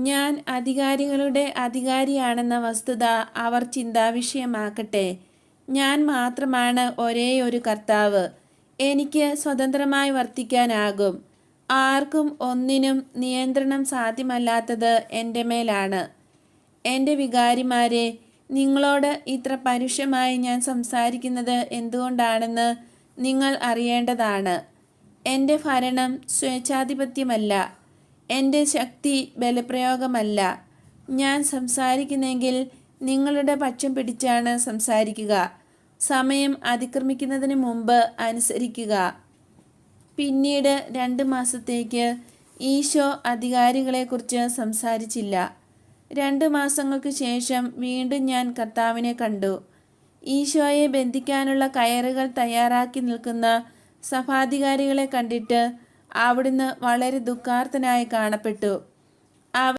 ഞാൻ അധികാരികളുടെ അധികാരിയാണെന്ന വസ്തുത അവർ ചിന്താവിഷയമാക്കട്ടെ. ഞാൻ മാത്രമാണ് ഒരേ ഒരു കർത്താവ്. എനിക്ക് സ്വതന്ത്രമായി വർത്തിക്കാനാകും. ആർക്കും ഒന്നിനും നിയന്ത്രണം സാധ്യമല്ലാത്തത് എന്റെ മേലാണ്. എന്റെ വികാരിമാരെ നിങ്ങളോട് ഇത്ര പരുഷമായി ഞാൻ സംസാരിക്കുന്നത് എന്തുകൊണ്ടാണെന്ന് നിങ്ങൾ അറിയേണ്ടതാണ്. എന്റെ ഭരണം സ്വേച്ഛാധിപത്യമല്ല. എന്റെ ശക്തി ബലപ്രയോഗമല്ല. ഞാൻ സംസാരിക്കുന്നെങ്കിൽ നിങ്ങളുടെ പക്ഷം പിടിച്ചാണ് സംസാരിക്കുക. സമയം അതിക്രമിക്കുന്നതിന് മുമ്പ് അനുസരിക്കുക. പിന്നീട് രണ്ട് മാസത്തേക്ക് ഈശോ അധികാരികളെക്കുറിച്ച് സംസാരിച്ചില്ല. രണ്ട് മാസങ്ങൾക്ക് ശേഷം വീണ്ടും ഞാൻ കർത്താവിനെ കണ്ടു. ഈശോയെ ബന്ധിക്കാനുള്ള കയറുകൾ തയ്യാറാക്കി നിൽക്കുന്ന സഭാധികാരികളെ കണ്ടിട്ട് അവിടുന്ന് വളരെ ദുഃഖാർത്ഥനായി കാണപ്പെട്ടു.